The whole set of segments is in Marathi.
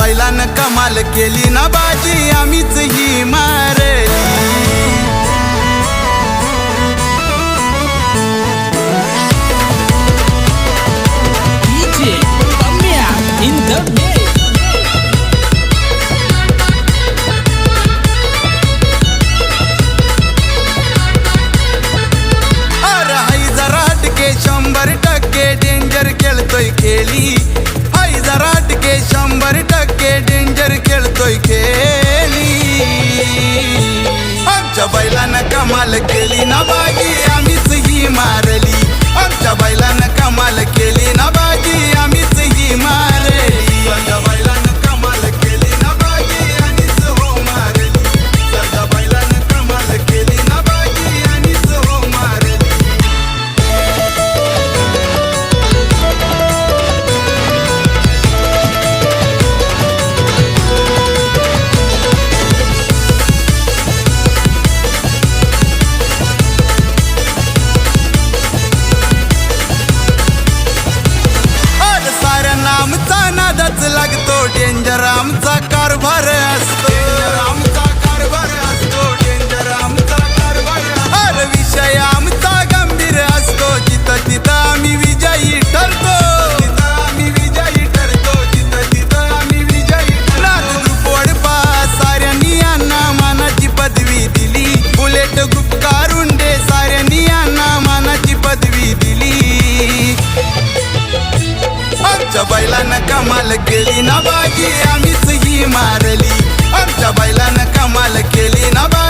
बैलान कमाल केली ना बाजी आम्हीच ही मारली நபாகியா. खेळली ना बाजी आम्हीच ही मारली. आमच्या बैलानं कमाल केली ना बाजी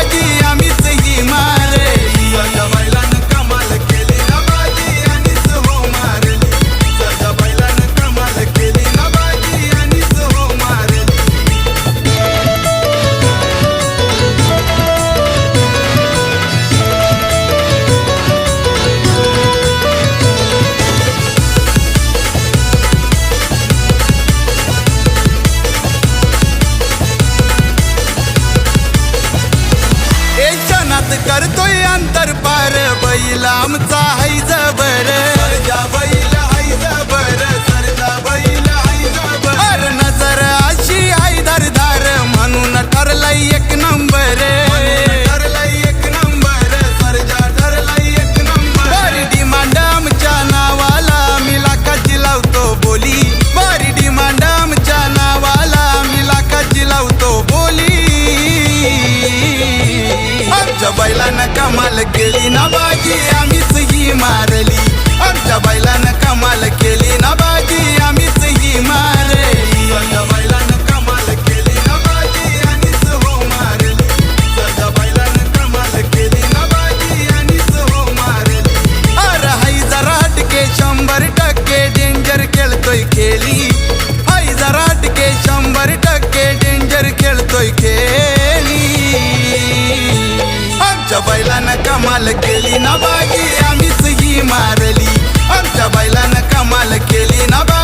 Alegrina, Bahia, Missy Mar. बैलानं कमाल केली ना बागी आम्हीच ही मारली. आमच्या बैलानं कमाल केली ना बागी